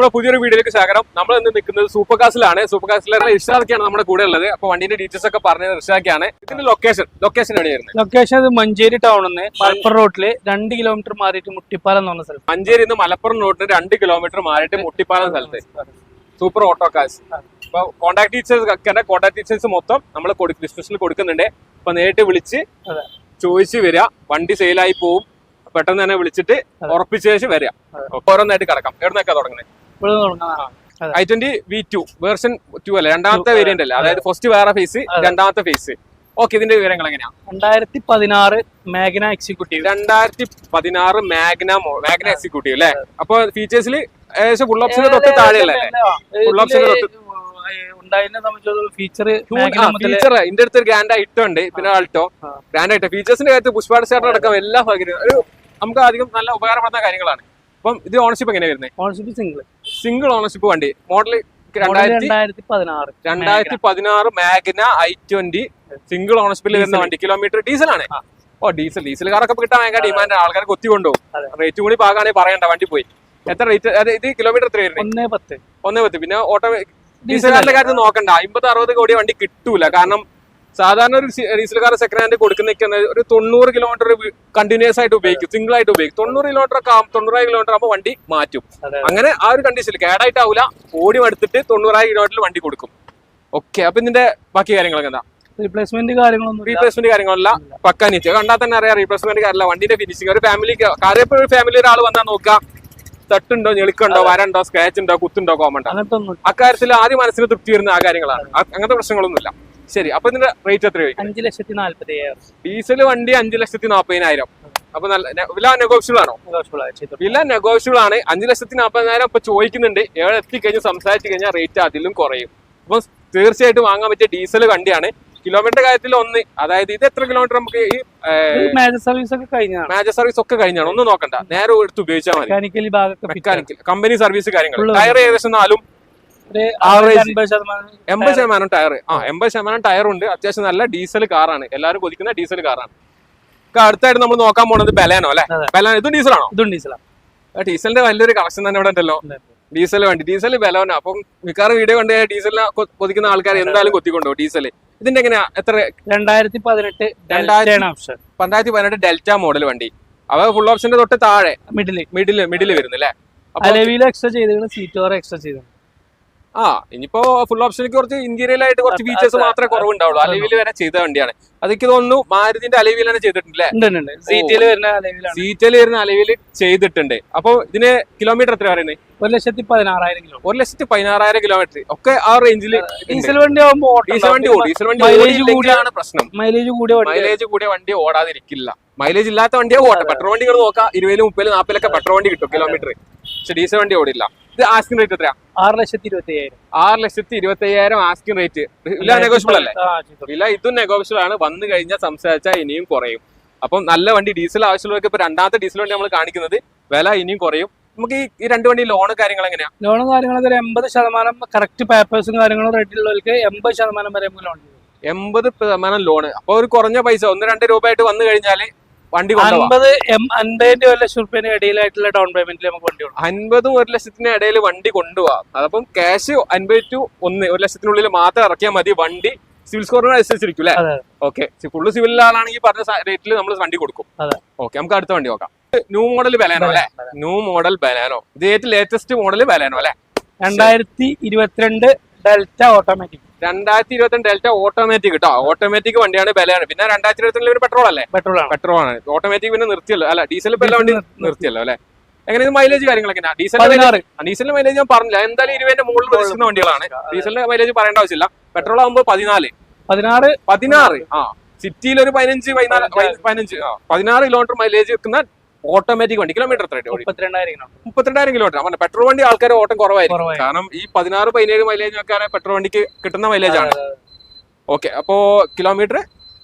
നമ്മുടെ പുതിയൊരു വീഡിയോയിലേക്ക് സ്വാഗതം. നമ്മൾ ഇന്ന് നിൽക്കുന്നത് സൂപ്പർ കാസിലാണ് സൂപ്പർ കാസിലെ ഇഷ്ടാക്കിയാണ് നമ്മുടെ കൂടെ ഉള്ളത്. അപ്പൊ വണ്ടിന്റെ ഡീറ്റെയിൽസ് ഒക്കെ പറഞ്ഞത് ഇഷ്ടാക്കിയാണ് ഇതിന്റെ ലൊക്കേഷൻ ലൊക്കേഷൻ എവിടെയായിരുന്നു? ലൊക്കേഷൻ അത് മഞ്ചേരി ടൗണിൽ നിന്ന് മലപ്പുറം റോഡിൽ രണ്ട് കിലോമീറ്റർ മാറിയിട്ട് മുട്ടിപ്പാലം എന്ന് പറഞ്ഞ സ്ഥലം മഞ്ചേരി നിന്ന് മലപ്പുറം റോഡിന് രണ്ട് കിലോമീറ്റർ മാറിയിട്ട് മുട്ടിപ്പാലം സ്ഥലത്ത്. സൂപ്പർ ഓട്ടോ കാസ് അപ്പൊ കോൺടാക്ട് ഡീറ്റെയിൽസ് ഒക്കെ കോൺടാക്ട് ഡീറ്റെയിൽസ് മൊത്തം നമ്മൾ ഡിസ്ക്രിപ്ഷനിൽ കൊടുക്കുന്നുണ്ട്. അപ്പൊ നേരിട്ട് വിളിച്ച്. ചോദിച്ച് വരിക വണ്ടി സെയിലായി പോവും. പെട്ടെന്ന് തന്നെ വിളിച്ചിട്ട് ഉറപ്പിച്ച ശേഷം വരിക. ഓരോന്നായിട്ട് കിടക്കാം. എവിടുന്നൊക്കെ തുടങ്ങുന്നത്? ഇവിടെ തുടങ്ങാം അതെ. I twenty V two version two അല്ലേ? രണ്ടാമത്തെ വേരിയന്റ് അല്ലേ? അതായത് ഫസ്റ്റ് വേറെ ഫേസ് രണ്ടാമത്തെ ഫേസ് ഓക്കെ ഇതിന്റെ വിവരങ്ങൾ എങ്ങനെയാ? രണ്ടായിരത്തി പതിനാറ് മാഗ്ന എക്സിക്യൂട്ടീവ് രണ്ടായിരത്തി പതിനാറ് മാഗ്ന മാഗ്ന എക്സിക്യൂട്ടീവ് അല്ലേ? അപ്പൊ ഫീച്ചേഴ്സിൽ ഏകദേശം ഫുൾ ഓപ്ഷന്റെ തൊട്ട് താഴെയല്ലേ? ഫുൾ ഓപ്ഷൻ തൊട്ട്. ഫീച്ചർ ഫീച്ചർ ഇതിന്റെ അടുത്ത് ഗ്രാൻഡ് ആയിട്ടോ ഉണ്ട്. പിന്നെ ആൾട്ടോ. ഗ്രാൻഡ് ആയിട്ടോ ഫീച്ചേഴ്സിന്റെ കാര്യത്തിൽ പുഷ്പാട് ചേട്ടൻ അടക്കം എല്ലാ സൗകര്യവും നമുക്ക് അധികം നല്ല ഉപകാരപ്പെടുന്ന കാര്യങ്ങളാണ്. അപ്പം ഇത് ഓണർഷിപ്പ് എങ്ങനെയാ വരുന്നത് ഓണർഷിപ്പ് സിംഗിൾ സിംഗിൾ ഓണർഷിപ്പ് വണ്ടി. മോഡൽ രണ്ടായിരത്തി പതിനാറ് രണ്ടായിരത്തി പതിനാറ് മാഗ്ന ഐ ട്വന്റി സിംഗിൾ ഓണർഷിപ്പിൽ വരുന്ന വണ്ടി കിലോമീറ്റർ ഡീസൽ ആണ്. ഓ ഡീസൽ ഡീസൽ കാറൊക്കെ കിട്ടാൻ ഭയങ്കര ഡിമാൻഡ് ആൾക്കാർ കൊത്തി കൊണ്ടുപോകും. റേറ്റ് കൂടി പാകാണെങ്കിൽ പറയണ്ട വണ്ടി പോയി. എത്ര റേറ്റ് അതായത് ഇത് കിലോമീറ്റർ എത്ര വരുന്നത് ഒന്നേ പത്ത്. ഒന്നേ പത്ത്. പിന്നെ ഓട്ടോ ഡീസലിന്റെ? കാര്യത്തിൽ നോക്കണ്ട. അമ്പത് അറുപത് കോടി വണ്ടി കിട്ടൂല. കാരണം സാധാരണ ഒരു ഡീസൽ കാർ സെക്കൻഡ് ഹാൻഡ് കൊടുക്കുന്ന ഒരു തൊണ്ണൂറ് കിലോമീറ്റർ കണ്ടിന്യൂസ് ആയിട്ട് ഉപയോഗിക്കും സിംഗിൾ ആയിട്ട് ഉപയോഗിക്കും. തൊണ്ണൂറ് കിലോമീറ്റർ ഒക്കെ തൊണ്ണൂറായി തൊണ്ണൂറായിരം കിലോമീറ്റർ ആകുമ്പോൾ വണ്ടി മാറ്റും. അങ്ങനെ ആ ഒരു കണ്ടീഷനിൽ കേടായിട്ടാവില്ല ഓടി എടുത്തിട്ട് തൊണ്ണൂറായിരം കിലോമീറ്ററിൽ വണ്ടി കൊടുക്കും. ഓക്കെ അപ്പൊ ഇതിന്റെ ബാക്കി കാര്യങ്ങളൊക്കെ എന്താ? റീപ്ലേസ്മെന്റ് കാര്യങ്ങളൊന്നും. റീപ്ലേസ്മെന്റ് കാര്യങ്ങളല്ല പക്കാ നീറ്റ്. കണ്ടാൽ തന്നെ അറിയാം റീപ്ലേസ്മെന്റ് കാര്യമല്ല. വണ്ടിന്റെ ഫിനിഷിംഗ് ഒരു ഫാമിലി കാര്യപ്പോ ഒരു ഫാമിലി ഒരാൾ വന്നാൽ നോക്കാം. തട്ടുണ്ടോ ഞെളുക്കുണ്ടോ വരണ്ടോ സ്ക്രാച്ച് ഉണ്ടോ കുത്തുണ്ടോ കോമണ്ടോ. അക്കാര്യത്തിൽ ആദ്യം മനസ്സിന് തൃപ്തി വരുന്ന ആ കാര്യങ്ങളാണ്. അങ്ങനത്തെ പ്രശ്നങ്ങളൊന്നുമില്ല. ശരി അപ്പൊ ഇതിന്റെ റേറ്റ് എത്ര അഞ്ച് ലക്ഷത്തി നാല്പത്തി അയ്യായിരം ഡീസൽ വണ്ടി അഞ്ചു ലക്ഷത്തി നാപ്പതിനായിരം അപ്പൊ നല്ല വില നെഗോഷ്യബിൾ ആണോ? വില നെഗോഷ്യബിൾ ആണ്. അഞ്ചു ലക്ഷത്തി നാപ്പതിനായിരം ഇപ്പൊ ചോദിക്കുന്നുണ്ട്. എവിടെ എത്തിക്കഴിഞ്ഞ് സംസാരിച്ചു കഴിഞ്ഞാൽ റേറ്റ് അതിലും കുറയും. അപ്പൊ തീർച്ചയായിട്ടും വാങ്ങാൻ പറ്റിയ ഡീസൽ വണ്ടിയാണ്. കിലോമീറ്റർ കാര്യത്തിൽ ഒന്ന് അതായത് ഇത് എത്ര കിലോമീറ്റർ നമുക്ക് ഈ മേജർ സർവീസ് ഒക്കെ കഴിഞ്ഞാണ് മാജർ സർവീസ് ഒക്കെ കഴിഞ്ഞാണ്. ഒന്നും നോക്കണ്ട. നേരെ എടുത്ത് ഉപയോഗിച്ചാൽ മതി. മെക്കാനിക്കൽ കമ്പനി സർവീസ് കാര്യങ്ങൾ ടയർ ഏകദേശം നാലും എൺപത് ശതമാനം ടയർ ആ എൺപത് ശതമാനം ടയർ ഉണ്ട്. അത്യാവശ്യം നല്ല ഡീസൽ കാറാണ് എല്ലാവരും കൊതിക്കുന്ന ഡീസൽ കാറാണ് അടുത്തായിട്ട് നമ്മൾ നോക്കാൻ പോണത് ബലാനോ അല്ലെ. ബലാനോ ഇതും ഡീസലാണോ ഇതും ഡീസലാണ് ഡീസലിന്റെ വലിയൊരു കളക്ഷൻ തന്നെ ഇവിടെ ഉണ്ടല്ലോ. ഡീസൽ വേണ്ടി. Diesel Baleno. അപ്പം മിക്കവാറും വീഡിയോ കണ്ട് ഡീസലിനെ കൊ- കൊതിക്കുന്ന ആൾക്കാർ എന്തായാലും കൊത്തിക്കൊണ്ടോ ഡീസൽ ഇതിന്റെ എങ്ങനെയാ? എത്ര? രണ്ടായിരത്തി പതിനെട്ട് രണ്ടായിരത്തി- പതിനെട്ട് ഡെൽറ്റ മോഡൽ വണ്ടി. അവ ഫുൾ ഓപ്ഷന്റെ തൊട്ട് താഴെ. മിഡിൽ മിഡിൽ മിഡിൽ വരുന്നില്ലേ? എക്സ്ട്രാ ചെയ്തിരുന്നു സീറ്റ് എക്സ്ട്രാ ചെയ്തു ആ ഇനിയിപ്പോ ഫുൾ ഓപ്ഷനിൽ കുറച്ച് ഇന്റീരിയലായിട്ട് കുറച്ച് ഫീച്ചേഴ്സ് മാത്രമേ കുറവുണ്ടാവുള്ളൂ. അലവിൽ വരെ ചെയ്ത വണ്ടിയാണ്. അതൊക്കെ തോന്നുന്നു മാരുതിന്റെ അലവിൽ തന്നെ ചെയ്തിട്ടുണ്ടല്ലേ? സീറ്റിൽ വരുന്ന അലവിൽ ചെയ്തിട്ടുണ്ട്. അപ്പൊ ഇതിന് കിലോമീറ്റർ എത്ര പറയുന്നത് ഒരു ലക്ഷത്തി പതിനാറായിരം കിലോ ഒരു ലക്ഷത്തി പതിനാറായിരം കിലോമീറ്റർ ഒക്കെ ആ റേഞ്ചിൽ ഡീസൽ വണ്ടി ആകുമ്പോൾ ഡീസൽ വണ്ടി ഓടും. ഡീസൽ വണ്ടി മൈലേജ് കൂടിയാണ് പ്രശ്നം. മൈലേജ് കൂടിയ മൈലേജ് കൂടിയ വണ്ടി ഓടാതിരിക്കില്ല. മൈലേജ് ഇല്ലാത്ത വണ്ടിയാ ഓട്ടെ. പെട്രോൾ വണ്ടികൾ നോക്കാം. ഇരുപതിലും മുപ്പതിലും നാൽപ്പതിലൊക്കെ പെട്രോൾ വണ്ടി കിട്ടും കിലോമീറ്റർ പക്ഷെ ഡീസൽ വണ്ടി ഓടില്ല. ഇത് ആസ്കിംഗ് റേറ്റ് എത്രയാ? ആറ് ലക്ഷത്തി ഇരുപത്തി അയ്യായിരം ആറ് ലക്ഷത്തി ഇരുപത്തി അയ്യായിരം ആസ്കിംഗ് റേറ്റ് വില നെഗോഷ്യബിൾ അല്ലേ? വില ഇതും നെഗോഷ്യബിൾ ആണ്. വന്നു കഴിഞ്ഞാൽ സംസാരിച്ചാൽ ഇനിയും കുറയും. അപ്പം നല്ല വണ്ടി ഡീസൽ ആവശ്യമുള്ളവർക്ക് ഇപ്പൊ രണ്ടാമത്തെ ഡീസൽ വണ്ടി നമ്മൾ കാണിക്കുന്നത് വില ഇനിയും കുറയും. നമുക്ക് ഈ രണ്ട് വണ്ടി ലോൺ കാര്യങ്ങൾ എങ്ങനെയാ? ലോണും കാര്യങ്ങളൊക്കെ ഒരു എൺപത് ശതമാനം കറക്റ്റ് പേപ്പേഴ്സും കാര്യങ്ങളും റെഡി ഉള്ളവർക്ക് എൺപത് ശതമാനം വരെ നമുക്ക് ലോൺ എൺപത് ശതമാനം ലോണ് അപ്പൊ ഒരു കുറഞ്ഞ പൈസ ഒന്ന് രണ്ട് രൂപ ആയിട്ട് വന്നു കഴിഞ്ഞാൽ വണ്ടി അൻപത് എം- അൻപതിന്റെ ഒരു ലക്ഷം റുപ്യന്റെ ഇടയിലായിട്ടുള്ള ഡൗൺ പേയ്മെന്റിൽ നമുക്ക് വണ്ടി അൻപതും ഒരു ലക്ഷത്തിന്റെ ഇടയിൽ വണ്ടി കൊണ്ടുപോകാം അതപ്പം ക്യാഷ് അൻപത് ടു ഒന്ന് ഒരു ലക്ഷത്തിനുള്ളിൽ മാത്രം ഇറക്കിയാൽ മതി. വണ്ടി സിവിൽ സ്കോറിന് അനുസരിച്ചിരിക്കും അല്ലേ? ഓക്കെ ഫുള്ള് സിവിൽ ആളാണെങ്കിൽ പറഞ്ഞ റേറ്റിൽ നമ്മൾ വണ്ടി കൊടുക്കും. ഓക്കെ നമുക്ക് അടുത്ത വണ്ടി നോക്കാം. ന്യൂ മോഡൽ ബലാനോ അല്ലെ? ന്യൂ മോഡൽ ബലാനോ ഇത് ഏറ്റവും ലേറ്റസ്റ്റ് മോഡൽ ബലാനോ അല്ലെ? രണ്ടായിരത്തി ഇരുപത്തിരണ്ട് ഡെൽറ്റ ഓട്ടോമാറ്റിക് രണ്ടായിരത്തി ഇരുപത്തി ഡെൽറ്റ ഓട്ടോമാറ്റിക് കേട്ടോ ഓട്ടോമാറ്റിക് വണ്ടിയാണ് ബലയാണ്. പിന്നെ രണ്ടായിരത്തി ഇരുപത്തിരണ്ടിൽ ഒരു പെട്രോൾ അല്ലേ? പെട്രോൾ ആണ് പെട്രോൾ ആണ് ഓട്ടോമാറ്റിക് പിന്നെ നിർത്തിയല്ലോ. അല്ല ഡീസൽ ഇപ്പൊ എല്ലാ വണ്ടി. നിർത്തിയല്ലോ അല്ലെ? എങ്ങനെ മൈലേജ് കാര്യങ്ങളൊക്കെ ഡീസൽ ഡീസലിന്റെ മൈലേജ് ഞാൻ പറഞ്ഞില്ല. എന്തായാലും ഇരുപതിന്റെ മുകളിൽ പ്രതീക്ഷിക്കുന്ന വണ്ടികളാണ്. ഡീസലിന്റെ മൈലേജ് പറയേണ്ട ആവശ്യമില്ല. പെട്രോൾ ആകുമ്പോൾ പതിനാല്. പതിനാറ്. പതിനാറ്. ആ സിറ്റിയിൽ ഒരു പതിനഞ്ച് പതിനാല് പതി- പതിനഞ്ച് ആ പതിനാറ് കിലോമീറ്റർ മൈലേജ് വെക്കുന്ന ഓട്ടോമാറ്റിക് വണ്ടി. കിലോമീറ്റർ എത്ര മുപ്പത്തിരണ്ടായിരം കിലോമീറ്റർ. അവൻ പെട്രോൾ വണ്ടി ആൾക്കാർ ഓട്ടം കുറവായിരിക്കും. കാരണം ഈ പതിനാറ് പതിനേഴ് മൈലേജ് ഒക്കെ പെട്രോൾ വണ്ടിക്ക് കിട്ടുന്ന മൈലേജ് ആണ്. ഓക്കെ അപ്പോ കിലോമീറ്റർ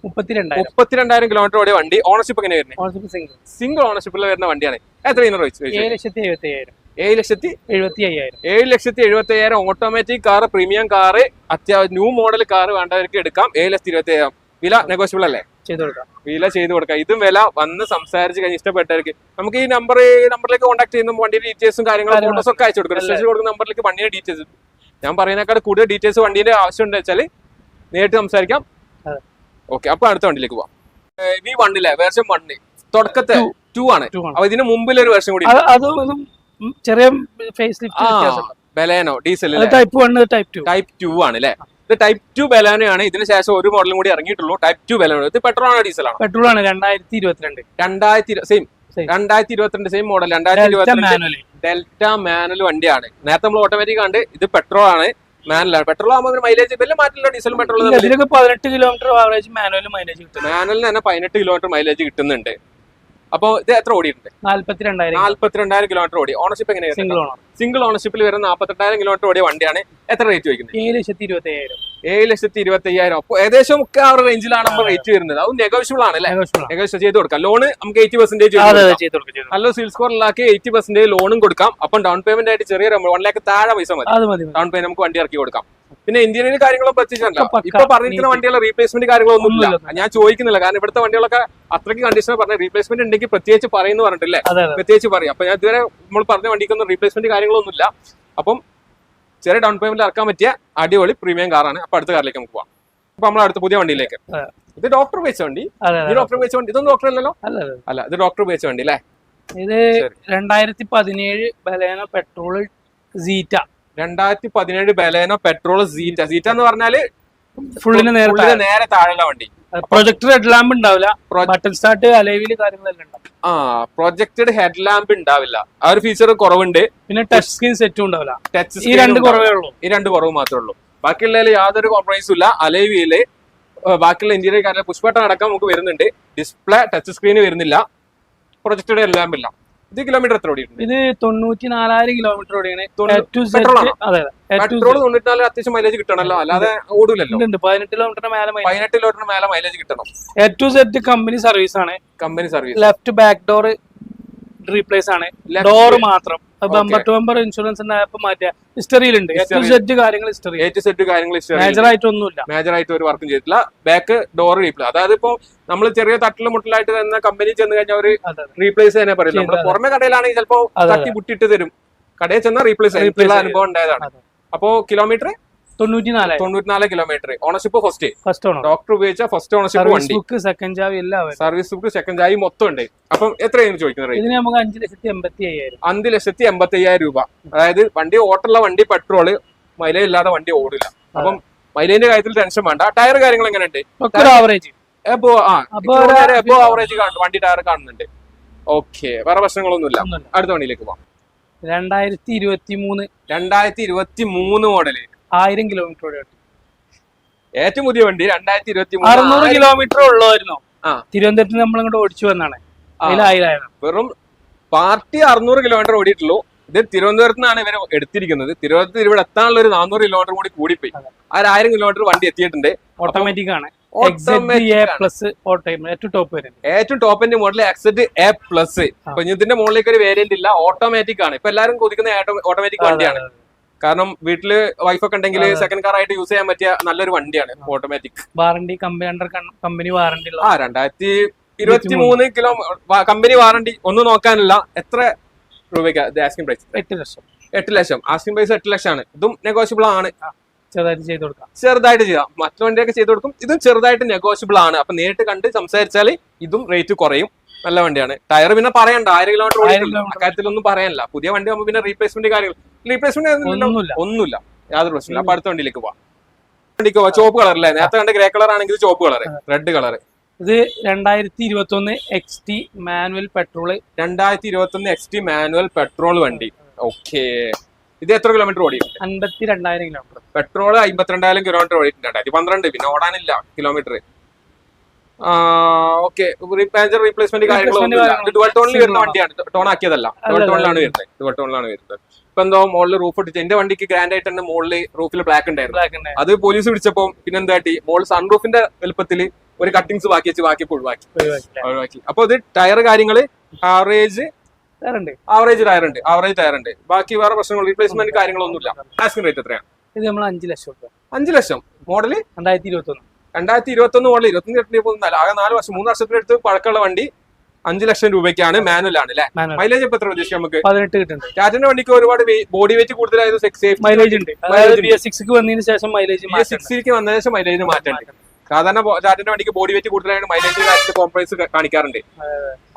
മുപ്പത്തിരണ്ടായിരം. കിലോമീറ്റർ ഓടിയ വണ്ടി ഓണർഷിപ്പ് എങ്ങനെ വരുന്നത് സിംഗിൾ ഓണർഷിപ്പിൽ വരുന്ന വണ്ടിയാണ്. എത്ര ഏഴ് ലക്ഷത്തി എഴുപത്തി അയ്യായിരം ഏഴ് ലക്ഷത്തി എഴുപത്തി അയ്യായിരം ഏഴ് ലക്ഷത്തി എഴുപത്തി അയ്യായിരം ഓട്ടോമാറ്റിക് കാർ പ്രീമിയം കാർ അത്യാവശ്യം ന്യൂ മോഡൽ കാർ വേണ്ടവർക്ക് എടുക്കാം. ഏഴ് ലക്ഷത്തി ഇരുപത്തി അയ്യായിരം വില നെഗോഷ്യബിൾ അല്ലേ? ചെയ്തു കൊടുക്കാം. വില ചെയ്ത് കൊടുക്കാം. ഇതും വില വന്ന് സംസാരിച്ച് കഴിഞ്ഞ് ഇഷ്ടപ്പെട്ടവർക്ക് നമുക്ക് ഈ നമ്പർ നമ്പറിലേക്ക് കോൺടാക്ട് ചെയ്യുന്ന വണ്ടിയുടെ ഡീറ്റെയിൽസും കാര്യങ്ങളും ഫോട്ടോസ് ഒക്കെ അയച്ചു കൊടുക്കും. രജിസ്ട്രേഷൻ കൊടുക്കുന്ന നമ്പറിലേക്ക് വണ്ടിയുടെ ഡീറ്റെയിൽസ് ഞാൻ പറയുന്നേക്കാൾ കൂടുതൽ ഡീറ്റെയിൽസ് വണ്ടിയുടെ ആവശ്യമുണ്ട് വെച്ചാൽ നേരിട്ട് സംസാരിക്കാം. ഓക്കെ അപ്പൊ അടുത്ത വണ്ടിയിലേക്ക് പോവാം. വി വണ്ണിലെ വേർഷൻ വണ്ണ് തുടക്കത്തെ. ടു ആണ്. അപ്പൊ ഇതിന് മുമ്പിൽ ഒരു വേർഷൻ കൂടി ചെറിയ face Baleno diesel type one type two type two ആണ് അല്ലേ ഇത് ടൈപ്പ് ടു ബലാനയാണ് ഇതിന് ശേഷം ഒരു മോഡലും കൂടി ഇറങ്ങിയിട്ടുള്ളൂ. ടൈപ്പ് ടു ബലാനോ ഇത് പെട്രോൾ ആണോ ഡീസൽ ആണോ. പെട്രോൾ ആണ് രണ്ടായിരത്തി ഇരുപത്തിരണ്ട്. രണ്ടായിരത്തി സെയിം. രണ്ടായിരത്തി ഇരുപത്തിരണ്ട് സെയിം മോഡൽ രണ്ടായിരത്തി ഇരുപത്തിരണ്ട് ഡെൽറ്റ മാനുവൽ വണ്ടിയാണ്. നേരത്തെ നമ്മൾ ഓട്ടോമാറ്റിക് കണ്ട് ഇത് പെട്രോൾ ആണ് മാനുവലാണ് പെട്രോൾ ആകുമ്പോൾ മൈലേജ് വലിയ മാറ്റില്ല ഡീസൽ പെട്രോൾ പതിനെട്ട് കിലോമീറ്റർ ആവറേജ് മാനുവൽ മൈലേജ് കിട്ടും. മാനുവലിന് തന്നെ പതിനെട്ട് കിലോമീറ്റർ മൈലേജ് കിട്ടുന്നുണ്ട്. അപ്പോൾ ഇത് എത്ര ഓടിയിട്ടുണ്ട്? നാല്പത്തി രണ്ടായിരം നാല്പത്തിരണ്ടായിരം കിലോമീറ്റർ ഓടി. ഓണർഷിപ്പ് എങ്ങനെയാണ് സിംഗിൾ ഓണർ സിംഗിൾ ഓണർഷിപ്പിൽ വരുന്ന നാൽപ്പത്തെട്ടായിരം കിലോമീറ്റർ ഓടിയ വണ്ടിയാണ്. എത്ര റേറ്റ് വയ്ക്കുന്നത് ഏഴ് ലക്ഷത്തി ഇരുപത്തി അയ്യായിരം ഏഴ് ലക്ഷത്തി ഇരുപത്തി അയ്യായിരം അപ്പോൾ ഏകദേശം ഒക്കെ ആ ഒരു റേഞ്ചിലാണ് നമ്മൾ റേറ്റ് വരുന്നത്. അത് നെഗോഷ്യബിൾ ആണ് അല്ലേ? നെഗോഷ്യബിൾ ചെയ്ത് കൊടുക്കാം. ലോൺ നമുക്ക് എയ്റ്റി പെർസെന്റേജ്. നല്ല സിൽ സ്കോറിലാക്കി എയ്റ്റി പെർസെന്റേജ് ലോണും കൊടുക്കാം. അപ്പം ഡൗൺ പേയ്മെന്റ് ആയിട്ട് ചെറിയ വൺ ലാക്ക് താഴെ പൈസ മതി. ഡൗൺ പേയ്മെന്റ് നമുക്ക് വണ്ടി ഇറക്കി കൊടുക്കാം. പിന്നെ ഇന്ത്യയിൽ കാര്യങ്ങളൊക്കെ പ്രത്യേകിച്ചല്ല ഇപ്പൊ പറഞ്ഞിരിക്കുന്ന വണ്ടികളെ വണ്ടികളുടെ റീപ്ലേസ്മെന്റ് കാര്യങ്ങളൊന്നും ഇല്ല ഞാൻ ചോദിക്കുന്നില്ല. കാരണം ഇവിടുത്തെ വണ്ടികളൊക്കെ അത്രയ്ക്ക് കണ്ടീഷൻ പറഞ്ഞ റീപ്ലേസ്മെന്റ് ഉണ്ടെങ്കിൽ പ്രത്യേകിച്ച് പറയുന്നു പറഞ്ഞിട്ടില്ലേ? പ്രത്യേകിച്ച് പറയും. അപ്പൊ ഞാൻ ഇതുവരെ നമ്മൾ പറഞ്ഞ വണ്ടിക്കൊന്നും റീപ്ലേസ്മെന്റ് കാര്യങ്ങളൊന്നും ഇല്ല അപ്പം ചെറിയ ഡൗൺ പേയ്മെന്റ് ഇറക്കാൻ പറ്റിയ അടിപൊളി പ്രീമിയം കാറാണ് അപ്പൊ അടുത്ത കാറിലേക്ക് നമുക്ക് പോവാം. അപ്പൊ നമ്മൾ അടുത്ത പുതിയ വണ്ടിയിലേക്ക്. ഇത് ഡോക്ടർ ഉപയോഗിച്ച വണ്ടി? ഡോക്ടർ ഉപയോഗിച്ച വണ്ടി? ഇതൊന്നും ഡോക്ടർ അല്ലല്ലോ? അല്ല ഇത് ഡോക്ടർ ഉപയോഗിച്ച വണ്ടി അല്ലേ? ഇത്. രണ്ടായിരത്തി പതിനേഴ് ബലേന പെട്രോൾ സീറ്റ രണ്ടായിരത്തി പതിനേഴ് ബലേനോ പെട്രോൾ സീറ്റ. സീറ്റ എന്ന് പറഞ്ഞാൽ ഫുള്ളിന് നേരത്തെ നേരെ താഴെയുള്ള വണ്ടി. പ്രൊജക്ടർ ഹെഡ് ലാമ്പ് ഉണ്ടാവില്ല. ബട്ടൺ സ്റ്റാർട്ട് അലവിൽ കാര്യങ്ങളെല്ലാം ഉണ്ടാവും. ആ പ്രൊജക്റ്റഡ് ഹെഡ് ലാമ്പ് ഉണ്ടാവില്ല. ആ ഒരു ഫീച്ചർ കുറവുണ്ട്. പിന്നെ ടച്ച് സ്ക്രീൻ സെറ്റും ഉണ്ടാവില്ല. ടച്ച് ഈ രണ്ട് കുറവേ ഉള്ളൂ. ഈ രണ്ട് കുറവ് മാത്രമേ ഉള്ളൂ. ബാക്കിയുള്ളതിൽ യാതൊരു കോംപ്രമൈസും ഇല്ല. അലേവിയിൽ ബാക്കിയുള്ള ഇന്റീരിയർ കാര്യം പുഷ്പട്ടം അടക്കം നമുക്ക് വരുന്നുണ്ട്. ഡിസ്പ്ലേ ടച്ച് സ്ക്രീൻ വരുന്നില്ല. പ്രൊജക്റ്റഡ് ഹെഡ് ലാമ്പ് ഇല്ല. ഇത് കിലോമീറ്റർ എത്ര ഓടിയിട്ടുണ്ട്? ഇത് തൊണ്ണൂറ്റി നാലായിരം കിലോമീറ്റർ ഓടിയാണ്. പെട്രോൾ തൊണ്ണൂറ്റിനാല് അത്യാവശ്യം മൈലേജ് കിട്ടണല്ലോ. അല്ലാതെ ഓടില്ലല്ലോ പതിനെട്ട് കിലോമീറ്ററിന് മേലെ പതിനെട്ട് മേലെ മൈലേജ് കിട്ടണം. A to set company service ആണ്. Company service left back door replace ആണ്. ഡോർ മാത്രം. ബമ്പർ ടു ബമ്പർ ഇൻഷുറൻസ് ആപ്പ് മാറ്റിയ. ഹിസ്റ്ററിയിലുണ്ട്. സെഡ് കാര്യങ്ങൾ ഹിസ്റ്ററി സെറ്റ് കാര്യങ്ങൾ മേജർ ആയിട്ടൊന്നുമില്ല. മേജർ ആയിട്ട് ഒരു വർക്കും ചെയ്തിട്ടില്ല. ബാക്ക് ഡോർ റീപ്ലേസ് അതായത് ഇപ്പൊ നമ്മൾ ചെറിയ തട്ടിലും മുട്ടിലായിട്ട് തന്നെ കമ്പനി ചെന്ന് കഴിഞ്ഞാൽ ഒരു. റീപ്ലേസ് തന്നെ പറയും. നമ്മൾ പുറമെ കടയിലാണെങ്കിൽ ചിലപ്പോ തട്ടി മുട്ടിട്ട് തരും. കടയിൽ ചെന്നാൽ റീപ്ലേസ്. അനുഭവം ഉണ്ടായതാണ്. അപ്പോ കിലോമീറ്റർ തൊണ്ണൂറ്റി നാലായിരം തൊണ്ണൂറ്റിനാല് kilometre ownership first first owner doctor ഉപയോഗിച്ച ഫസ്റ്റ് ഓണർഷിപ്പ് വണ്ടി. ബുക്ക് സെക്കൻഡ് ചാവി എല്ലാം സർവീസ് ബുക്ക് സെക്കൻഡ് ആയി മൊത്തം ഉണ്ട്. അപ്പം എത്രയാണ് ചോദിക്കുന്നത്? ഇതിന് നമുക്ക് അഞ്ച് ലക്ഷത്തി എൺപത്തി അയ്യായിരം അഞ്ച് ലക്ഷത്തി എൺപത്തി അയ്യായിരം രൂപ. അതായത് വണ്ടി ഓട്ടുള്ള വണ്ടി പെട്രോൾ മൈലേജ് ഇല്ലാതെ വണ്ടി ഓടില്ല. അപ്പം മൈലേജിന്റെ കാര്യത്തിൽ ടെൻഷൻ വേണ്ട. ടയർ കാര്യങ്ങൾ എങ്ങനെയുണ്ട്? ഒക്കെ ഒരു ആവറേജ് എബോ ആ എബോ ആവറേജ് വണ്ടി ടയർ കാണുന്നുണ്ട്. ഓക്കെ വേറെ പ്രശ്നങ്ങളൊന്നുമില്ല. അടുത്ത വണ്ടിയിലേക്ക് പോവാം. രണ്ടായിരത്തി ഇരുപത്തി മൂന്ന് രണ്ടായിരത്തി ഇരുപത്തി മൂന്ന് മോഡൽ ആയിരം കിലോമീറ്റർ ഓടി ഏറ്റവും പുതിയ വണ്ടി രണ്ടായിരത്തി ഇരുപത്തി അറുന്നൂറ് കിലോമീറ്റർ ഉള്ളായിരുന്നു ആ. തിരുവനന്തപുരത്ത് നമ്മൾ ഇങ്ങോട്ട് ഓടിച്ചു വന്നാണ്. വെറും പാർട്ടി അറുന്നൂറ് കിലോമീറ്റർ ഓടിയിട്ടുള്ളൂ. ഇത് തിരുവനന്തപുരത്ത് നിന്നാണ് ഇവർ എടുത്തിരിക്കുന്നത്. തിരുവനന്തപുരത്ത് ഇവിടെ എത്താനുള്ള ഒരു നാനൂറ് കിലോമീറ്റർ കൂടി കൂടിപ്പോയി. ആ ഒരു ആയിരം കിലോമീറ്റർ വണ്ടി എത്തിയിട്ടുണ്ട്. ഓട്ടോമാറ്റിക് ആണ്. ഏറ്റവും ടോപ്പിന്റെ മോഡൽ എക്സെറ്റ് എ പ്ലസ് ഇപ്പൊ ഇതിന്റെ മുകളിലേക്ക് ഒരു വേരിയന്റ് ഇല്ല. ഓട്ടോമാറ്റിക് ആണ്. ഇപ്പൊ എല്ലാവരും കൊതിക്കുന്ന ഓട്ടോമാറ്റിക് വണ്ടിയാണ്. കാരണം വീട്ടിൽ വൈഫൊക്കെ ഉണ്ടെങ്കിൽ. സെക്കൻഡ് കാർ ആയിട്ട് യൂസ് ചെയ്യാൻ പറ്റിയ നല്ലൊരു വണ്ടിയാണ് ഓട്ടോമാറ്റിക് വാറണ്ടി കമ്പനി വാറണ്ടി ആ രണ്ടായിരത്തി ഇരുപത്തി മൂന്ന് കിലോ കമ്പനി വാറണ്ടി ഒന്നും നോക്കാനില്ല. എത്ര രൂപയ്ക്ക് ആസ്കിംഗ് പ്രൈസ് എട്ട് ലക്ഷം. എട്ട് ലക്ഷം. ആസ്കിംഗ് പ്രൈസ് എട്ട് ലക്ഷമാണ് ഇതും നെഗോഷ്യബിൾ ആണ്. ചെറുതായിട്ട് ചെയ്ത് കൊടുക്കാം. ചെറുതായിട്ട് ചെയ്യാം. മറ്റു വണ്ടിയൊക്കെ ചെയ്ത് കൊടുക്കും. ഇതും ചെറുതായിട്ട് നെഗോഷ്യബിൾ ആണ്. അപ്പൊ നേരിട്ട് കണ്ട് സംസാരിച്ചാൽ ഇതും റേറ്റ് കുറയും. നല്ല വണ്ടിയാണ്. ടയർ പിന്നെ പറയണ്ട ആയിരം കിലോമീറ്റർ. അക്കാര്യത്തിലൊന്നും പറയാനില്ല പുതിയ വണ്ടി ആകുമ്പോൾ പിന്നെ റീപ്ലേസ്മെന്റ് കാര്യങ്ങൾ റീപ്ലേസ്മെന്റ് ഒന്നുമില്ല. യാതൊരു പ്രശ്നമില്ല അപ്പൊ അടുത്ത വണ്ടിയിലേക്ക് പോവാം. വണ്ടിക്ക് പോവാം. ചോപ്പ് കളർ അല്ലേ? നേരത്തെ കണ്ട ഗ്രേ കളർ ആണെങ്കിൽ ചോപ്പ് കളർ റെഡ് കളർ ഇത് രണ്ടായിരത്തി ഇരുപത്തി ഒന്ന് എക്സ് ടി മാനുവൽ പെട്രോൾ രണ്ടായിരത്തി ഇരുപത്തി ഒന്ന് എക്സ് ടി മാനുവൽ പെട്രോൾ വണ്ടി. ഓക്കെ ഇത് എത്ര കിലോമീറ്റർ ഓടിയിട്ടുണ്ട് അൻപത്തി രണ്ടായിരം കിലോമീറ്റർ പെട്രോൾ അമ്പത്തിരണ്ടായിരം കിലോമീറ്റർ ഓടിയിട്ടുണ്ട്. രണ്ടായിരത്തി പന്ത്രണ്ട്. പിന്നെ ഓടാനില്ല. Kilometre okay. പാഞ്ചർ റീപ്ലേസ്മെന്റ് കാര്യങ്ങളൊന്നും ഡുവൽ ടോണിൽ വരുന്ന വണ്ടിയാണ്. ടോൺ ആക്കിയതല്ല. ഡുവൽ ടോണിലാണ് വരുന്നത്. ഡുവൽ ടോണിലാണ് വരുന്നത്. ഇപ്പൊ എന്തോ മുകളിൽ റൂഫ് ഇട്ടിട്ട് എന്റെ വണ്ടിക്ക് ഗ്രാൻഡ് ആയിട്ട് തന്നെ മുകളിൽ റൂഫിൽ ബ്ലാക്ക് ഉണ്ടായിരുന്നു. അത് പോലീസ് പിടിച്ചപ്പോ പിന്നെ എന്താട്ടി മോൾ സൺ റൂഫിന്റെ വലുപ്പത്തിൽ ഒരു കട്ടിങ്സ് ബാക്കി വെച്ച് ബാക്കി ഒഴിവാക്കി. ഒഴിവാക്കി. അപ്പൊ ഇത് ടയർ കാര്യങ്ങൾ ആവറേജ് ആവറേജ് ടയർ ഉണ്ട്. ആവറേജ് ടയർ ഉണ്ട്. ബാക്കി വേറെ പ്രശ്നങ്ങൾ റീപ്ലേസ്മെന്റ് കാര്യങ്ങളൊന്നുമില്ല. ആസ്കിംഗ് റേറ്റ് എത്രയാണ്? ഇത് നമ്മൾ അഞ്ച് ലക്ഷം അഞ്ച് ലക്ഷം. മോഡൽ? രണ്ടായിരത്തി ഇരുപത്തി ഒന്ന് രണ്ടായിരത്തി ഇരുപത്തി ഒന്ന് മോഡൽ ഇരുപത്തി ഇരുപത്തി ആകെ നാല് വർഷം മൂന്ന് വർഷത്തിനടുത്ത് പഴക്കമുള്ള വണ്ടി അഞ്ച് ലക്ഷം രൂപയ്ക്കാണ് മാനുവൽ ആണ് അല്ലെ? മൈലേജ് ഇപ്പൊ എത്ര പ്രതീക്ഷിക്കാം നമുക്ക്? പതിനെട്ട് കിട്ടുന്നുണ്ട്. ടാറ്റന്റെ വണ്ടിക്ക് ഒരുപാട് ബോഡി വെയിറ്റ് കൂടുതലായത് സേഫ് മൈലേജ് ഉണ്ട്. സിക്സ് വന്നതിന് ശേഷം മൈലേജ് സിക്സിലേക്ക് വന്നതിന് ശേഷം മൈലേജ് മാറ്റമുണ്ട് സാധാരണ ടാറ്റന്റെ വണ്ടിക്ക് ബോഡി വെയിറ്റ് കൂടുതലായിട്ട് മൈലേജ് കാര്യത്തിൽ കോംപ്രമൈസ് കാണിക്കാറുണ്ട്.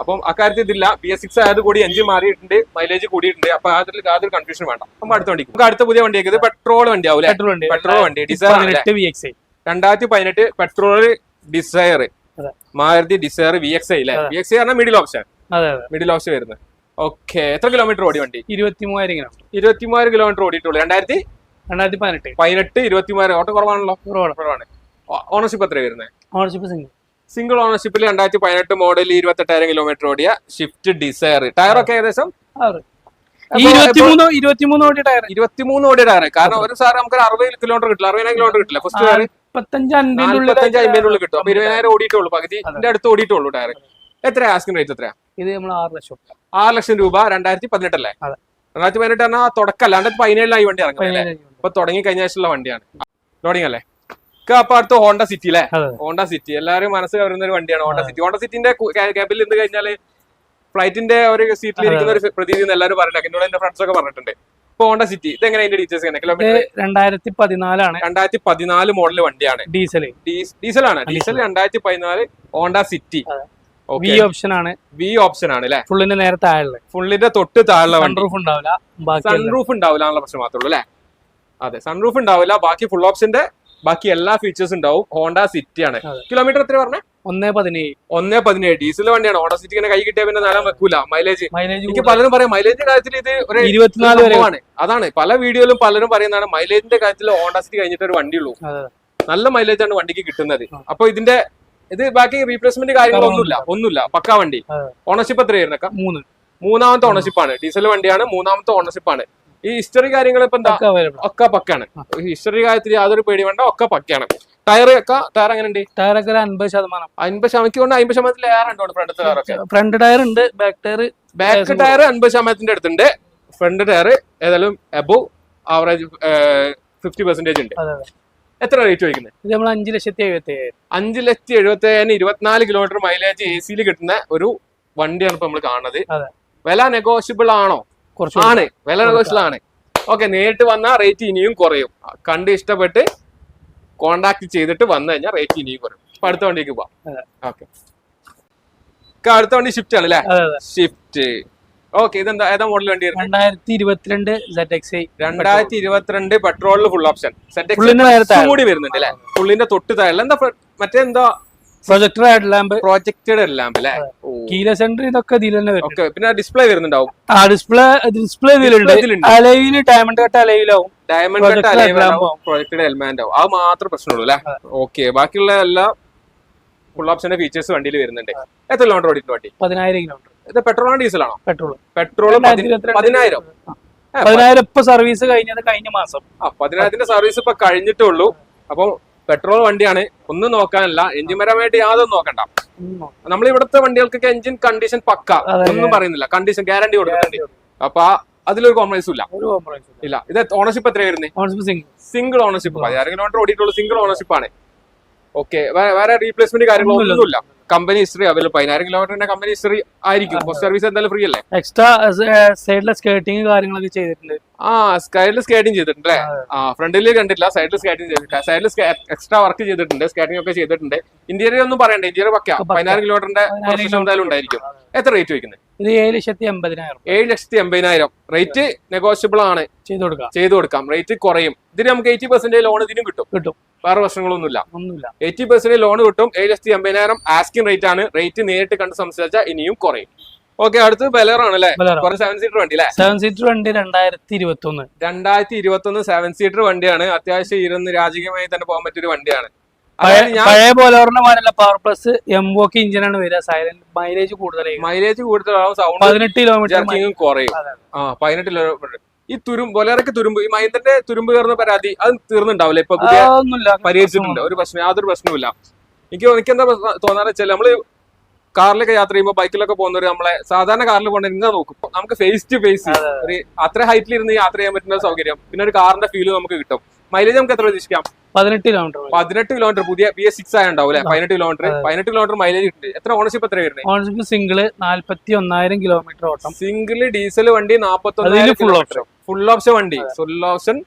അപ്പം അക്കാര്യത്തിൽ ഇതില്ല. ബി എസ് സിക്സ് ആയത് കൂടി എഞ്ചിൻ മാറിയിട്ടുണ്ട് മൈലേജ് കൂടിയിട്ടുണ്ട്. അപ്പൊ അതിൽ യാതൊരു കൺഫ്യൂഷൻ വേണ്ട. നമുക്ക് അടുത്ത വണ്ടി നമുക്ക് അടുത്ത പുതിയ വണ്ടി ഇത് പെട്രോൾ വണ്ടി ആവും പെട്രോൾ വണ്ടി. പെട്രോൾ വണ്ടി ഡിസയർ രണ്ടായിരത്തി പതിനെട്ട് petrol Dzire. Maruti Dzire V X I അല്ലേ വി എക്സ് ഐ പറഞ്ഞാൽ മിഡിൽ ഓപ്ഷൻ മിഡിൽ ഓപ്ഷൻ വരുന്നത്. ഓക്കെ എത്ര കിലോമീറ്റർ ഓടി വണ്ടി? ഇരുപത്തിമൂവായിരം കിലോമീറ്റർ ഇരുപത്തിമൂവായിരം കിലോമീറ്റർ ഓടിയിട്ടുള്ളൂ. രണ്ടായിരത്തി? രണ്ടായിരത്തി പതിനെട്ട് പതിനെട്ട് ഇരുപത്തിമൂവായിരം. ഓട്ടം കുറവാണല്ലോ. കുറവാണ്. ഓണർഷിപ്പ് എത്ര വരുന്നത്? ഓണർഷിപ്പ് സിംഗിൾ സിംഗിൾ ഓണർഷിപ്പിൽ രണ്ടായിരത്തി പതിനെട്ട് മോഡൽ ഇരുപത്തെട്ടായിരം കിലോമീറ്റർ ഓടിയ ഷിഫ്റ്റ് ഡിസയർ ടയർ ഒക്കെ ഏകദേശം? ഇരുപത്തിമൂന്ന് ഇരുപത്തിമൂന്ന് ടയർ ഇരുപത്തിമൂന്ന് ഓടിയ ടയർ കാരണം ഒരു സാർ നമുക്ക് അറുപത് കിലോമീറ്റർ കിട്ടില്ല അറുപതിനായിരം കിലോമീറ്റർ കിട്ടില്ല. ഫസ്റ്റ് ടയർ നാൽപ്പത്തഞ്ച് ഉള്ളിൽ കിട്ടും. അപ്പൊ ഇരുപതിനായിരം ഓടിയിട്ടുള്ളൂ പകുതിന്റെ അടുത്ത് ഓടിയിട്ടുള്ളൂ ടയർ എത്ര ആസ്കിംഗ് റേറ്റ് എത്രയാ? ഇത് നമ്മൾ ആറ് ലക്ഷം ആറ് ലക്ഷം രൂപ രണ്ടായിരത്തി പതിനെട്ടല്ലേ. രണ്ടായിരത്തി പതിനെട്ട് പറഞ്ഞാൽ തുടക്കല്ല രണ്ടായിരത്തി പതിനേഴിലായി വണ്ടി ഇറങ്ങുന്നത് ഇപ്പൊ തുടങ്ങി കഴിഞ്ഞ ആഴ്ചയുള്ള വണ്ടിയാണ്. ലോഡിംഗ് അല്ലേ? അപ്പൊ അടുത്ത് ഹോണ്ട സിറ്റി അല്ലേ? ഹോണ്ട സിറ്റി എല്ലാവരും മനസ്സ് കവരുന്ന ഒരു വണ്ടിയാണ് ഹോണ്ട സിറ്റി ഹോണ്ട സിറ്റിന്റെ ക്യാബിൽ എന്ത് കഴിഞ്ഞാൽ ഫ്ലൈറ്റിന്റെ ഒരു സീറ്റിൽ ഇരിക്കുന്ന ഒരു പ്രതീതി എന്ന് എല്ലാവരും പറഞ്ഞിട്ടുണ്ട്. എന്നോട് എന്റെ ഫ്രണ്ട്സ് ഒക്കെ പറഞ്ഞിട്ടുണ്ട്. ഹോണ്ട സിറ്റി ഇത് എങ്ങനെ? അതിന്റെ ഡീറ്റെയിൽസ് എങ്ങനെ കിലോമീറ്റർ രണ്ടായിരത്തി പതിനാലാണ് രണ്ടായിരത്തി പതിനാല് മോഡൽ വണ്ടിയാണ് ഡീസൽ ഡീസലാണ് ഡീസൽ രണ്ടായിരത്തി പതിനാല് ഹോണ്ട സിറ്റി. വി ഓപ്ഷൻ ആണ്. വി ഓപ്ഷൻ ആണ് അല്ലെ? ഫുള്ളിന്റെ നേരെ താഴെ ഫുള്ളിന്റെ തൊട്ട് താഴെ സൺറൂഫ് ഉണ്ടാവില്ല. സൺറൂഫ് ഉണ്ടാവില്ല എന്നുള്ള പ്രശ്നം മാത്രമേ ഉള്ളൂ അല്ലെ? അതെ സൺറൂഫ് ഉണ്ടാവില്ല. ബാക്കി ഫുൾ ഓപ്ഷന്റെ ബാക്കി എല്ലാ ഫീച്ചേഴ്സ് ഉണ്ടാവും. ഹോണ്ട സിറ്റി ആണ്. കിലോമീറ്റർ എത്ര പറഞ്ഞേ? ഒന്നേ പതിനേഴ്. ഒന്നേ പതിനേഴ്. ഡീസൽ വണ്ടിയാണ്. ഓട്ടോ സിറ്റി ഇങ്ങനെ കൈ കിട്ടിയ പിന്നെ നേരം വെക്കൂല. മൈലേജ് മൈലേജ് എനിക്ക് പലരും പറയാം മൈലേജിന്റെ കാര്യത്തിൽ ഇത് ഒരു ഇരുപത്തിനാല് വരെയാണ് അതാണ്. പല വീഡിയോയിലും പലരും പറയുന്നതാണ് മൈലേജിന്റെ കാര്യത്തിൽ ഓട്ടോ സിറ്റി കഴിഞ്ഞിട്ട് ഒരു വണ്ടിയുള്ളൂ. നല്ല മൈലേജ് ആണ് വണ്ടിക്ക് കിട്ടുന്നത്. അപ്പൊ ഇതിന്റെ ഇത് ബാക്കി റീപ്ലേസ്മെന്റ് കാര്യങ്ങളൊന്നുമില്ല. ഒന്നുമില്ല. പക്കാ വണ്ടി. ഓണർഷിപ്പ് എത്രയായിരുന്നു മൂന്ന്. മൂന്നാമത്തെ ഓണർഷിപ്പാണ് ഡീസൽ വണ്ടിയാണ് മൂന്നാമത്തെ ഓണർഷിപ്പാണ് ഈ ഹിസ്റ്ററി കാര്യങ്ങൾ ഇപ്പൊ എന്താ ഒക്കെ പക്കയാണ്. പക്കാണ് ഹിസ്റ്ററി കാര്യത്തിൽ യാതൊരു പേടി വേണ്ട ഒക്കെ പക്കയാണ്. ടയർ ഒക്കെ ടയർ അങ്ങനെ ഉണ്ട് ടയറൊക്കെ ഒരു അൻപത് ശതമാനം. അൻപത് ശതമാനം കൊണ്ട് അമ്പത് ശതമാനത്തിൽ ലെയർ ഉണ്ടോ ഫ്രണ്ട് ടയർ ഒക്കെ? ഫ്രണ്ട് ടയർ ഉണ്ട് ബാക്ക് ടയർ ബാക്ക് ടയർ അൻപത് ശതമാനത്തിന്റെ അടുത്തുണ്ട്. ഫ്രണ്ട് ടയർ ഏതായാലും എബോ ആവറേജ് ഫിഫ്റ്റി പെർസെന്റേജ് ഉണ്ട്. എത്ര റേറ്റ് ചോദിക്കുന്നത് ഇത് നമ്മൾ അഞ്ച് ലക്ഷത്തി എഴുപത്തി ഏഴായിരം അഞ്ച് ലക്ഷത്തി എഴുപത്തി ഏഴിന് ഇരുപത്തിനാല് കിലോമീറ്റർ മൈലേജ് എ സിയിൽ കിട്ടുന്ന ഒരു വണ്ടിയാണ് ഇപ്പൊ നമ്മൾ കാണുന്നത്. വില നെഗോഷ്യബിൾ ആണോ? ആണ്. വില നെഗോഷ്യബിളാണ് ഓക്കെ നേരിട്ട് വന്നാൽ റേറ്റ് ഇനിയും കുറയും. കണ്ട് ഇഷ്ടപ്പെട്ട് കോണ്ടാക്ട് ചെയ്തിട്ട് വന്നു കഴിഞ്ഞാൽ റേറ്റ് ഇനിയും കുറയും. അപ്പൊ അടുത്ത വണ്ടിക്ക് പോവാം. ഓക്കെ അടുത്ത വണ്ടി ഷിഫ്റ്റ് ആണ് അല്ലേ ഷിഫ്റ്റ് ഓക്കെ ഇതെന്താ ഏതാ മോഡൽ വണ്ടി രണ്ടായിരത്തി ഇരുപത്തിരണ്ട് സെറ്റ് എക്സ് രണ്ടായിരത്തി ഇരുപത്തിരണ്ട് പെട്രോളിൽ ഫുൾ ഓപ്ഷൻ സെറ്റ് കൂടി വരുന്നുണ്ട് അല്ലെ ഫുള്ളിന്റെ തൊട്ട് താഴെ. എന്താ മറ്റേ മറ്റേന്താ projector head lamp head lamp അല്ലെ? കീല സെന്റർ ഇതൊക്കെ ഇതിൽ തന്നെ വരും പിന്നെ ഡിസ്പ്ലേ വരുന്നുണ്ടാവും. ആ ഡിസ്പ്ലേ ഡിസ്പ്ലേ ഇതിലുണ്ട്. അലവിൽ ഡയമണ്ട് കട്ട് അലവിലാവും ഡയമണ്ട് കട്ട് ആവും. പ്രൊജക്റ്റഡ് എൽമാൻഡ് ആവും. അത് മാത്രമേ പ്രശ്നമുള്ളൂ അല്ലെ? ഓക്കെ ബാക്കിയുള്ള എല്ലാ ഫുൾ ഓപ്ഷന്റെ ഫീച്ചേഴ്സ് വണ്ടിയിൽ വരുന്നുണ്ട്. എത്ര കിലോമീറ്റർ ഓടിയിട്ട് വണ്ടി? പതിനായിരം കിലോമീറ്റർ ഇത് പെട്രോൾ ആണോ ഡീസൽ ആണോ? പെട്രോൾ പെട്രോൾ പതിനായിരം. പതിനായിരം ഇപ്പൊ സർവീസ് കഴിഞ്ഞത് കഴിഞ്ഞ മാസം. ആ പതിനായിരത്തിന്റെ സർവീസ് ഇപ്പൊ കഴിഞ്ഞിട്ടുള്ളൂ അപ്പോൾ അപ്പൊ പെട്രോൾ വണ്ടിയാണ്. ഒന്നും നോക്കാനല്ല. എഞ്ചിൻ പരമായിട്ട് യാതൊന്നും നോക്കണ്ട. നമ്മൾ ഇവിടുത്തെ വണ്ടികൾക്കൊക്കെ എഞ്ചിൻ കണ്ടീഷൻ പക്ക. ഒന്നും പറയുന്നില്ല. കണ്ടീഷൻ ഗ്യാരണ്ടി കൊടുക്കുന്നുണ്ട് അപ്പൊ അതിലൊരു കോംപ്രമൈസും ഇല്ല. ഇല്ല. ഇത് ഓണർഷിപ്പ് എത്ര വരുന്നത് സിംഗിൾ ഓണർഷിപ്പ് പതിനായിരം കിലോമീറ്റർ ഓടിയിട്ടുള്ള സിംഗിൾ ഓണർഷിപ്പ് ആണ്. ഓക്കെ വേറെ റീപ്ലേസ്മെന്റ് കാര്യങ്ങളൊന്നും ഇല്ല കമ്പനി ഹിസ്റ്ററി അവൈലബിൾ പതിനായിരം കിലോമീറ്ററിന്റെ കമ്പനി ഹിസ്റ്ററി ആയിരിക്കും. സർവീസ് എന്തായാലും ഫ്രീ അല്ലേ? എക്സ്ട്രാ സൈഡിലെ സ്കേർട്ടിങ് കാര്യങ്ങളൊക്കെ ചെയ്തിട്ടുണ്ട്. ആ സൈഡിൽ സ്കേറ്റിംഗ് ചെയ്തിട്ടുണ്ട് അല്ലേ. ആ ഫ്രണ്ടിൽ കണ്ടില്ല സൈഡിൽ സ്കേറ്റിംഗ് ചെയ്തിട്ടുണ്ട് സൈഡിൽ എക്സ്ട്രാ വർക്ക് ചെയ്തിട്ടുണ്ട് സ്കേറ്റിംഗ് ഒക്കെ ചെയ്തിട്ടുണ്ട്. ഇന്റീരിയർ ഒന്നും പറയണ്ട ഇന്റീരിയർ പക്ക. പതിനായിരം കിലോമീറ്ററിന്റെ എന്തായാലും ഉണ്ടായിരിക്കും. എത്ര റേറ്റ് വയ്ക്കുന്നത് ഇത് ഏഴ് ലക്ഷത്തി എൺപതിനായിരം ഏഴ് ലക്ഷത്തി എൺപതിനായിരം റേറ്റ് നെഗോഷ്യബിൾ ആണ്. ചെയ്ത് കൊടുക്കാം. ചെയ്തു കൊടുക്കാം. റേറ്റ് കുറയും. ഇതിന് നമുക്ക് എയ്റ്റി പെർസെന്റേജ് ലോൺ ഇതിനും കിട്ടും. കിട്ടും. വേറെ പ്രശ്നങ്ങളൊന്നുമില്ല. ഒന്നുമില്ല. എയ്റ്റി പെർസെന്റ് ലോൺ കിട്ടും. ഏഴ് ലക്ഷത്തി എൺപതിനായിരം ആസ്കിംഗ് റേറ്റ് ആണ്. റേറ്റ് നേരിട്ട് കണ്ട് സംസാരിച്ചാൽ ഇനിയും കുറയും. ഓക്കെ അടുത്ത് ബെലർ ആണ് അല്ലേ സെവൻ സീറ്റർ വണ്ടി അല്ലേ? സെവൻ സീറ്റർ വണ്ടി രണ്ടായിരത്തി ഇരുപത്തി ഒന്ന് രണ്ടായിരത്തി ഇരുപത്തി ഒന്ന് സെവൻ സീറ്റർ വണ്ടിയാണ്. അത്യാവശ്യം ഇരുന്ന് രാജകീയമായി തന്നെ പോകാൻ പറ്റിയൊരു വണ്ടിയാണ്. പഴയ ബോലോറിന്റെ മാരല്ല പവർ പ്ലസ് എംബോക്ക് ഇഞ്ചിനാണ് വരിക. സൈലന്റ് മൈലേജ് കൂടുതലായി മൈലേജ് കൂടുതലാവും. സൗണ്ട് പതിനെട്ട് കിലോമീറ്റർ കുറയും. ആ പതിനെട്ട് കിലോമീറ്റർ ഈ തുരും ബൊലേറൊക്കെ തുരുമ്പ് ഈ മൈന്ദ്രന്റെ തുരുമ്പ് കയറുന്ന പരാതി അത് തീർന്നുണ്ടാവില്ല? ഇപ്പൊ പരിഹരിച്ചിട്ടുണ്ട്. ഒരു പ്രശ്നം യാതൊരു പ്രശ്നവുമില്ല. എനിക്ക് എനിക്ക് എന്താ തോന്നാറ് വെച്ചാൽ നമ്മൾ കാറിലൊക്കെ യാത്ര ചെയ്യുമ്പോൾ ബൈക്കിലൊക്കെ പോകുന്നവർ നമ്മളെ സാധാരണ കാറിൽ പോകേണ്ട ഇങ്ങനെ നോക്കും. നമുക്ക് ഫേസ് ടു ഫേസ് ഒരു അത്ര ഹൈറ്റിൽ ഇരുന്ന് യാത്ര ചെയ്യാൻ പറ്റുന്ന സൗകര്യം. പിന്നെ ഒരു കാറിന്റെ ഫീൽ നമുക്ക് കിട്ടും. മൈലേജ് നമുക്ക് എത്ര പ്രതീക്ഷിക്കാം? പതിനെട്ട് കിലോമീറ്റർ പതിനെട്ട് കിലോമീറ്റർ പുതിയ ബി എസ് സിക്സ് ആയുണ്ടാവും അല്ലെ? പതിനെട്ട് കിലോമീറ്റർ പതിനെട്ട് കിലോമീറ്റർ മൈലേജ് ഉണ്ട് എത്ര ഓണർഷിപ്പ് എത്ര വരുന്നത് ഓണർഷിപ്പ് സിംഗിൾ നാല്പത്തി ഒന്നായിരം കിലോമീറ്റർ ഓട്ടം. സിംഗിൾ ഡീസൽ വണ്ടി നാപ്പത്തി അതിൽ full option. ഫുൾ ഓപ്ഷൻ വണ്ടി. Full option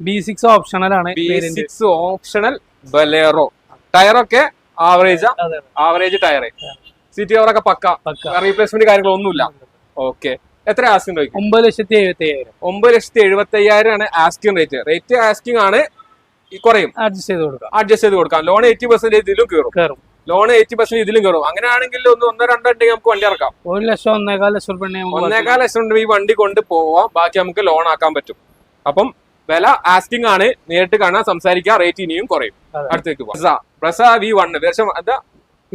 B six optional ആണ് ബി സിക്സ് ഓപ്ഷണൽ ബലേറോ ടയറൊക്കെ ആവറേജ് ആവറേജ് ടയർ സീറ്റ് കവറൊക്കെ പക്ക. റീപ്ലേസ്മെന്റ് കാര്യങ്ങളൊന്നുമില്ല. ഓക്കെ എത്ര ആസ്കിംഗ് റേറ്റ് ഒമ്പത് ലക്ഷത്തി എഴുപത്തി അയ്യായിരം. ഒമ്പത് ലക്ഷത്തി എഴുപത്തി അയ്യായിരം ആണ് ആസ്കിംഗ് റേറ്റ് റേറ്റ് ആസ്കിംഗ് ആണ് കുറയും. അഡ്ജസ്റ്റ് ചെയ്ത് കൊടുക്കാം. അഡ്ജസ്റ്റ് ചെയ്ത് കൊടുക്കാം. ലോൺ എയ്റ്റി പെർസെന്റ് ഇതിലും കയറും. കയറും. ലോൺ എയ്റ്റി പെർസെന്റ് ഇതിലും കയറും. അങ്ങനെയാണെങ്കിൽ ഒന്ന് ഒന്നോ രണ്ടോ ഉണ്ടെങ്കിൽ നമുക്ക് വണ്ടി ഇറക്കാം. ഒരു ലക്ഷം ഒന്നേകാൽ ലക്ഷം ഒന്നേകാൽ ലക്ഷം ഉണ്ടെങ്കിൽ ഈ വണ്ടി കൊണ്ട് പോവാം. ബാക്കി നമുക്ക് ലോൺ ആക്കാൻ പറ്റും. അപ്പം വില ആസ്കിംഗ് ആണ്. നേരിട്ട് കാണാൻ സംസാരിക്കാം. റേറ്റ് ഇനിയും കുറയും. അടുത്തേക്ക് ബ്രസ വി വൺ വേഷം എന്താ?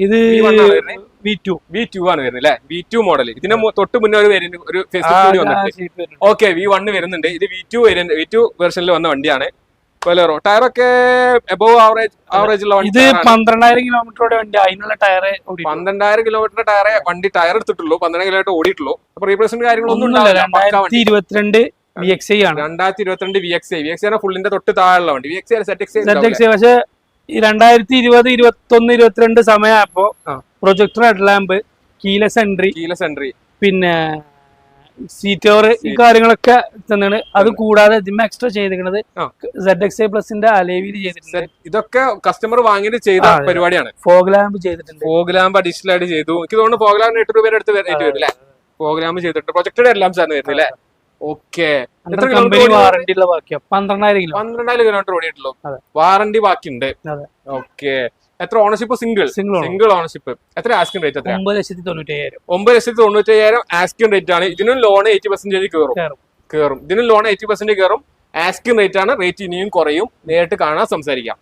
ഇത് V1 ആണ് വി ടു വി ടു ആണ് വരുന്നത് അല്ലെ? വി ടു മോഡൽ ഇതിന് തൊട്ട് മുന്നേ ഒരു വേരിയന്റ് ഒരു കൂടി വന്നിട്ടുണ്ട് ഓക്കെ വി വണ് വരുന്നുണ്ട്. ഇത് V two variant V two വെർഷനിൽ വന്ന വണ്ടിയാണ്. ബൊലേറോ ടയറൊക്കെ എബോവ് ആവറേജ് ആവറേജ് ഉള്ള വണ്ടി പന്ത്രണ്ടായിരം കിലോമീറ്ററോടെ വണ്ടി അതിനുള്ള ടയർ പന്ത്രണ്ടായിരം കിലോമീറ്റർ ടയർ വണ്ടി ടയർ എടുത്തിട്ടുള്ളൂ. പന്ത്രണ്ട് കിലോമീറ്റർ ഓടിയിട്ടുള്ളൂ. അപ്പൊ റീപ്ലേസ്മെന്റ് കാര്യങ്ങളൊന്നും ഉണ്ടാവില്ല. ഇരുപത്തിരണ്ട് വി എക്സ് ഐ ആണ്. രണ്ടായിരത്തി ഇരുപത്തിരണ്ട് V X I V X ആണ് ഫുള്ളിന്റെ തൊട്ട് താഴെയുള്ള വണ്ടി. V X I Z X Z X പക്ഷെ ഈ രണ്ടായിരത്തി ഇരുപത് ഇരുപത്തി ഒന്ന് ഇരുപത്തിരണ്ട് സമയമായപ്പോ. Projector headlamp keyless entry keyless entry പിന്നെ സീറ്റോർ ഈ കാര്യങ്ങളൊക്കെ തന്നെയാണ്. അത് കൂടാതെ ഇതിമ്മ എക്സ്ട്രാ ചെയ്തിരിക്കുന്നത്. സെഡ് എക്സ് ഐ പ്ലസിന്റെ അലേവിയിൽ ചെയ്തിട്ടുണ്ട്. ഇതൊക്കെ കസ്റ്റമർ വാങ്ങിയിട്ട് ചെയ്ത. പരിപാടിയാണ്. ഫോഗ് ലാമ്പ് ചെയ്തിട്ടുണ്ട്. ഫോഗ് ലാമ്പ് അഡീഷണൽ ആയിട്ട് ചെയ്തു. എനിക്ക് തോന്നുന്നു ഫോഗ് ലാമ്പിന് എട്ട് രൂപയുടെ അടുത്ത് വരും അല്ലേ ഫോഗ് ലാമ്പ് ചെയ്തിട്ടുണ്ട്. പ്രൊജക്ടഡ് എല്ലാം സാറിന് വരുന്നില്ലേ ഓക്കെ. എത്ര കമ്പനി വാറണ്ടി ഉള്ള ബാക്കിയാ പന്ത്രണ്ടായിരം കിലോ. പന്ത്രണ്ടായിരം കിലോമീറ്റർ ഓടിയിട്ടുള്ളൂ. അതെ. വാറണ്ടി ബാക്കിയുണ്ട്. ഓക്കെ. എത്ര ownership single single single ownership എത്ര ആസ്കിംഗ് റേറ്റ് എത്ര ഒമ്പത് ലക്ഷത്തി തൊണ്ണൂറ്റി അയ്യായിരം ഒമ്പത് ലക്ഷത്തി തൊണ്ണൂറ്റി അയ്യായിരം ആസ്കിംഗ് റേറ്റ് ആണ്. ഇതിനും ലോൺ എയ്റ്റി പെർസെന്റേജ് കയറും കയറും. കയറും ഇതിനും ലോൺ എയ്റ്റി പെർസെന്റേജ് കയറും ആസ്കിംഗ് റേറ്റ് ആണ്. റേറ്റ് ഇനിയും കുറയും. നേരിട്ട് കാണാൻ സംസാരിക്കാം.